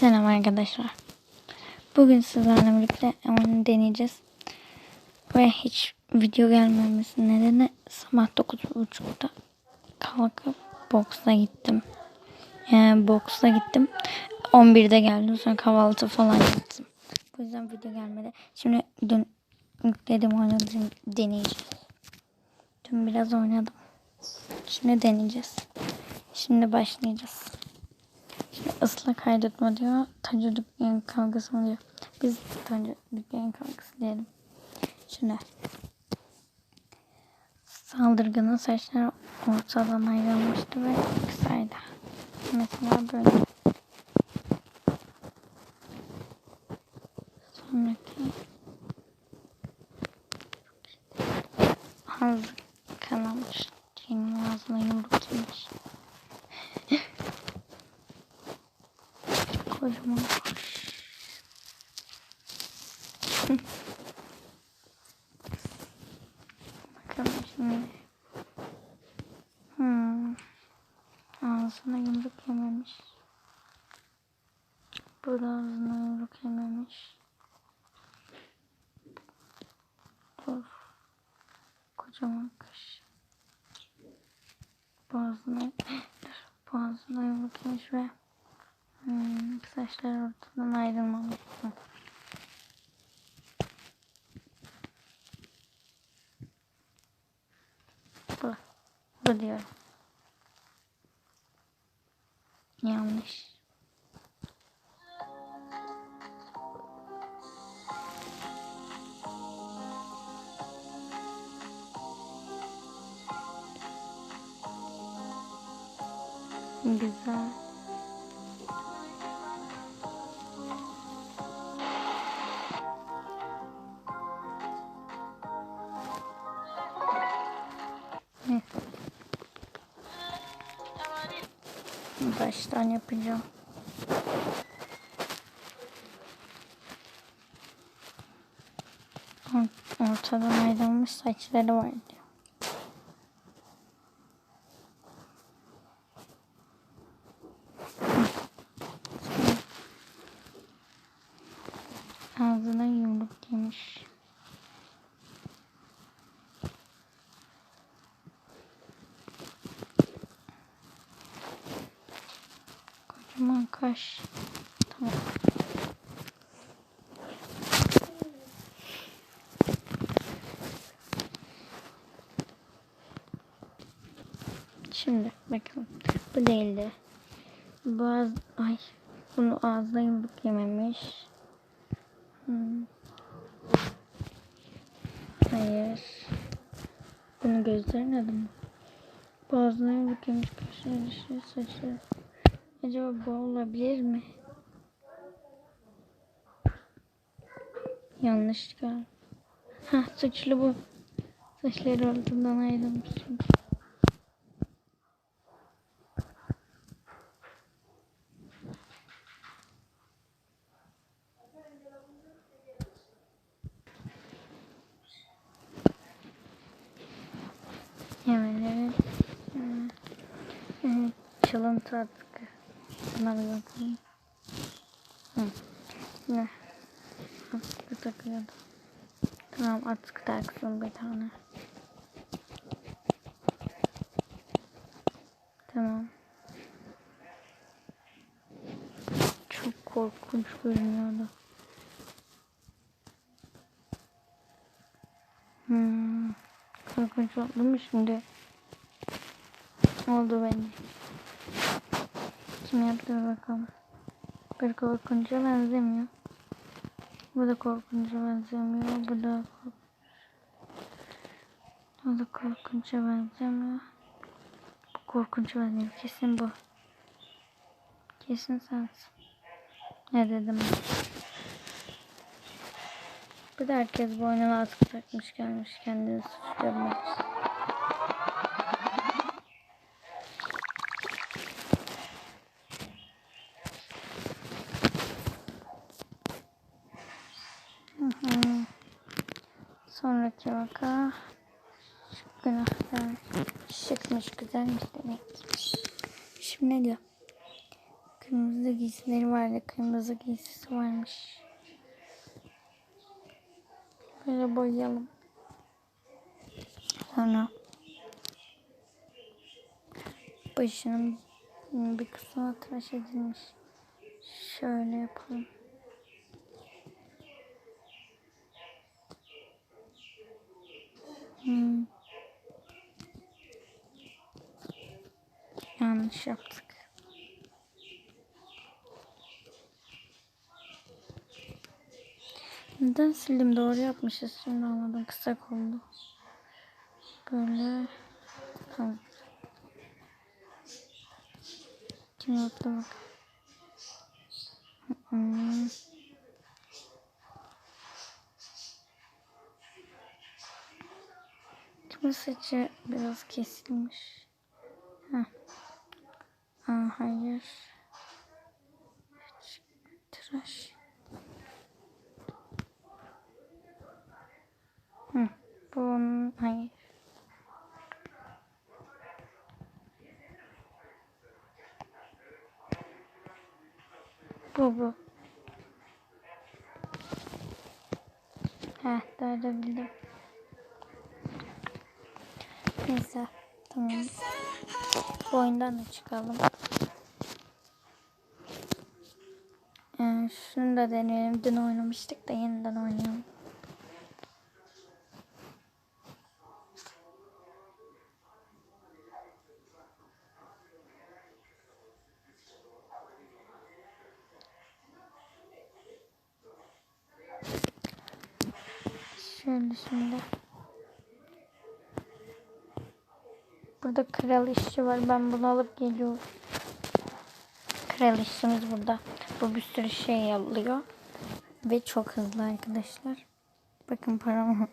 Selam arkadaşlar. Bugün sizlerle birlikte onu deneyeceğiz. Ve hiç video gelmemesinin nedeni sabah 9.30'da kalkıp boksa gittim. Yani boksa gittim. 11'de geldim sonra kahvaltı falan yaptım. Bu yüzden video gelmedi. Şimdi dün yükledim oynadım deneyeceğiz. Dün biraz oynadım. Şimdi deneyeceğiz. Şimdi başlayacağız. Şimdi ıslah kaydetme diyor. Tacırlık yayın kavgası mı diyor. Biz tacırlık yayın kavgası diyelim. Şimdi. Saldırganın saçları ortadan ayrılmıştı ve kısaydı. Mesela böyle. Sonraki. Ağzı kanamış. Cenin ağzına yumruk yemiş. Kocaman kuş. Bakalım şimdi. Hmm. Ağzına yumruk yememiş. Bu da ağzına yumruk yememiş. Dur. Kocaman kuş. Boğazına, boğazına yumruk yemiş ve Hmm, saçlar ortadan ayrılmamış. Hı. Bu. Bu diyorum. Yanlış. Güzel. Yapacağım. Or- Ortadan ayrılmış saçları var diyor. Ağzına yumruk yemiş. Kaş. Tamam. Şimdi bakalım. Bu değildi. Bazı ay bunu ağzına yumruk yememiş. Hmm. Hayır. Bunu gözlerine mi? Boğazına yumruk yemiş. Kaşları dışı saçları. Acaba bu olabilir mi? Yanlış galiba. Ha suçlu bu. Saçları ortadan ayrılmış. Hemen evet. Hmm. Evet. Çalıntı atkı. Buna bir bakalım. Hı. Ne? Atkı takıyordum. Tamam atkı taksın bir tane. Tamam. Çok korkunç görünüyordu. Hmm. Korkunç oldu mu şimdi? Oldu bence. Kim yaptı bakalım. Bir korkunca benzemiyor. Bu da korkunca benzemiyor. Bu da. O da korkunca benzemiyor. Bu korkunca benzemiyor. Kesin bu. Kesin sensin. Ne dedim ben? Bir de herkes boynuna atkı takmış gelmiş kendini suçlamak için. Hı hı. Sonraki vaka günahlar çıkmış güzelmiş demek. Şimdi ne diyor? Kırmızı giysileri vardı. Kırmızı giysisi varmış. Böyle boyayalım. Sonra başının bir kısmı tıraş edilmiş. Şöyle yapalım. Hmm. Yanlış yaptık. Neden sildim? Doğru yapmışız. Şimdi anladım. Kısa oldu. Böyle. Tamam. Kim yaptı bak. Hmm. Kimin saçı biraz kesilmiş. Heh. Aa, hayır. Tıraş. Hı, bu onun, hayır. Bu bu. Heh, bildim. Neyse, tamam. Bu oyundan da çıkalım. Şunu da deneyelim. Dün oynamıştık da yeniden oynayalım. Şöyle şimdi. Burada kral işçi var. Ben bunu alıp geliyorum. Kral işçimiz burada. Bu bir sürü şey alıyor. Ve çok hızlı arkadaşlar. Bakın param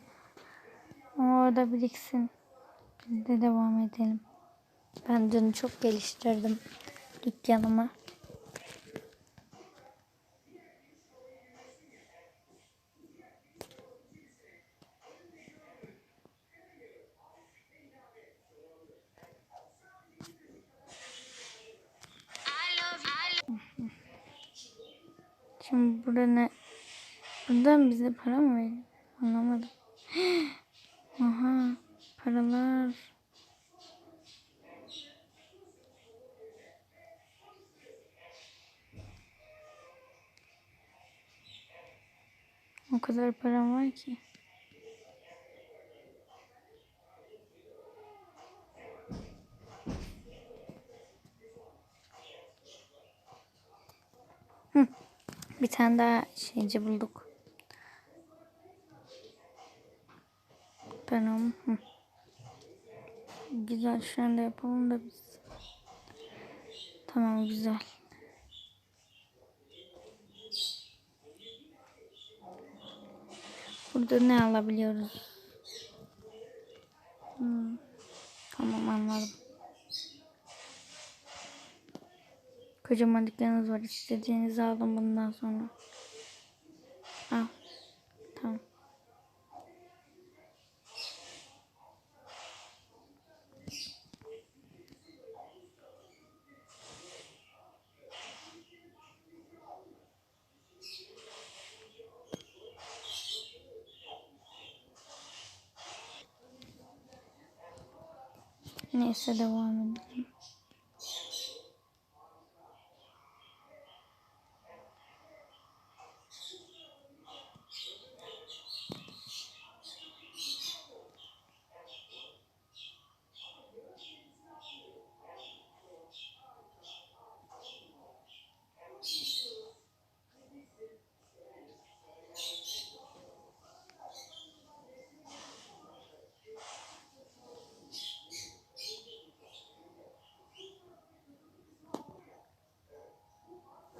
orada biriksin. Biz de devam edelim. Ben dün çok geliştirdim dükkanımı. Şimdi burada ne? Buradan bize para mı veriyor? Anlamadım. Aha paralar. O kadar param var ki. Hı. Bir tane daha şeyci bulduk. Ben onu... Hı. Güzel şunu da yapalım da biz. Tamam güzel. Burada ne alabiliyoruz? Hmm. Tamam anladım. Kocaman dükkanınız var. İstediğinizi alın bundan sonra. Al. Tamam. Neyse devam edelim.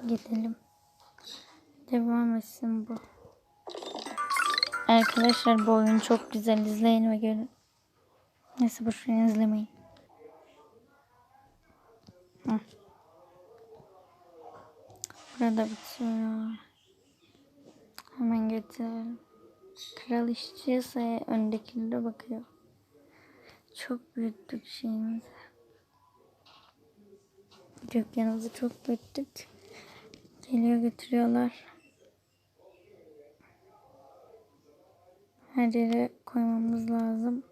Gidelim. Devam etsin bu. Arkadaşlar bu oyun çok güzel. izleyin ve görün. Neyse boşuna izlemeyin. Hı. Burada bitiyor. Hemen getirelim. Kral işçi ise öndekinde bakıyor. Çok büyüttük şeyimizi. Dükkanımızı çok büyüttük. Geliyor götürüyorlar. Her yere koymamız lazım.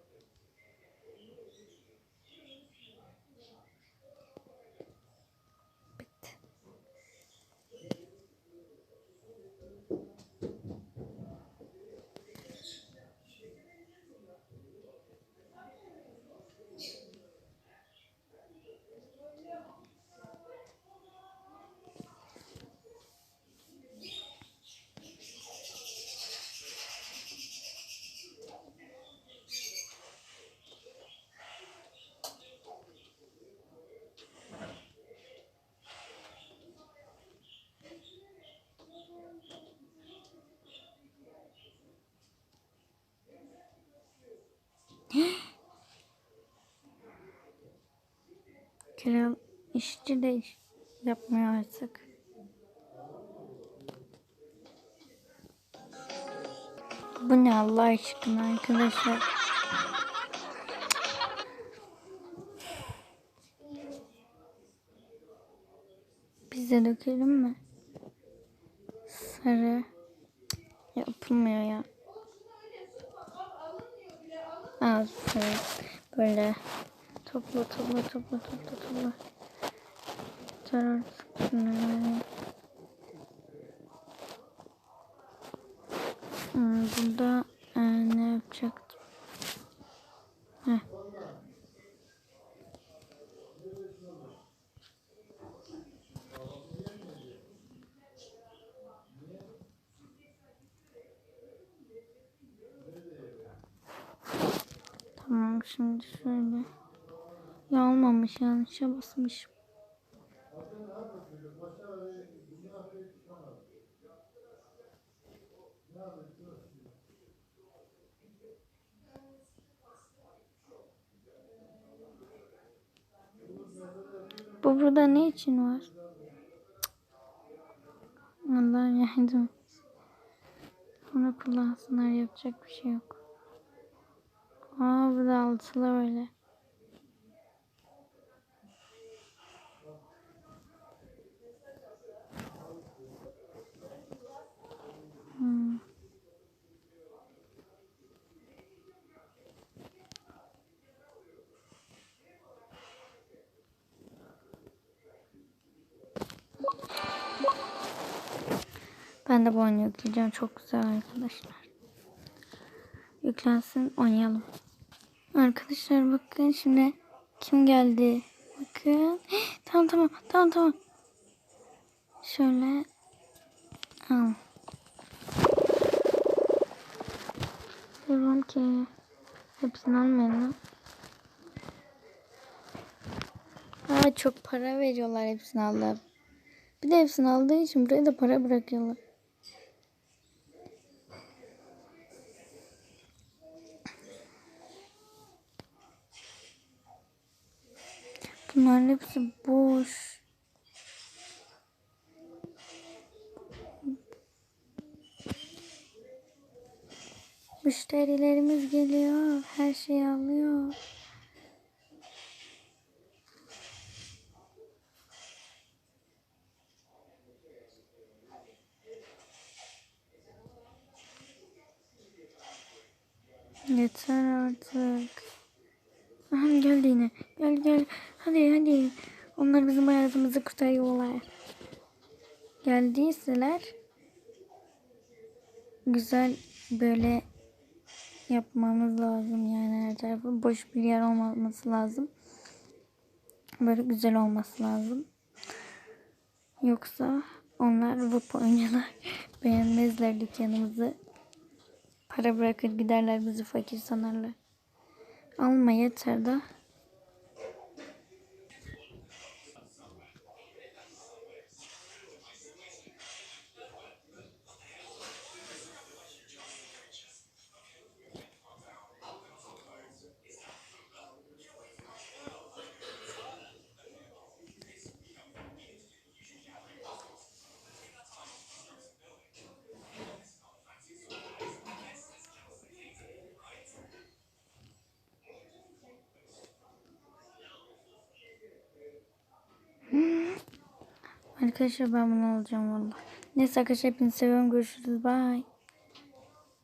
Kral işçi de iş yapmıyor artık. Bu ne Allah aşkına arkadaşlar. Bize dökelim mi? Sarı. Yapılmıyor ya. Sarı. Böyle topla topla topla topla topla. Zarar sıkıntı. Hmm, burada e, ne yapacaktım? Heh. Tamam şimdi şöyle. Ya olmamış yanlışa basmışım. Bu burada ne için var? Allah yardım. Onu kullansınlar yapacak bir şey yok. Aa bu da altılı böyle. Hmm. Ben de bu oyunu yükleyeceğim. Çok güzel arkadaşlar. Yüklensin oynayalım. Arkadaşlar bakın şimdi kim geldi? Bakın. Tamam tamam tamam tamam. Şöyle. Al. Diyorum ki hepsini almayalım. Aa çok para veriyorlar hepsini aldı. Bir de hepsini aldığı için buraya da para bırakıyorlar. Bunların hepsi boş. Müşterilerimiz geliyor. Her şeyi alıyor. Yeter artık. Aha geldi yine. Gel gel. Hadi hadi. Onlar bizim hayatımızı kurtarıyorlar. Geldiyseler güzel böyle yapmamız lazım yani her tarafı boş bir yer olmaması lazım. Böyle güzel olması lazım. Yoksa onlar bu oyuncular beğenmezler dükkanımızı. Para bırakır giderler bizi fakir sanarlar. Alma yeter de. Arkadaşlar ben bunu alacağım valla. Neyse arkadaşlar hepinizi seviyorum. Görüşürüz. Bye.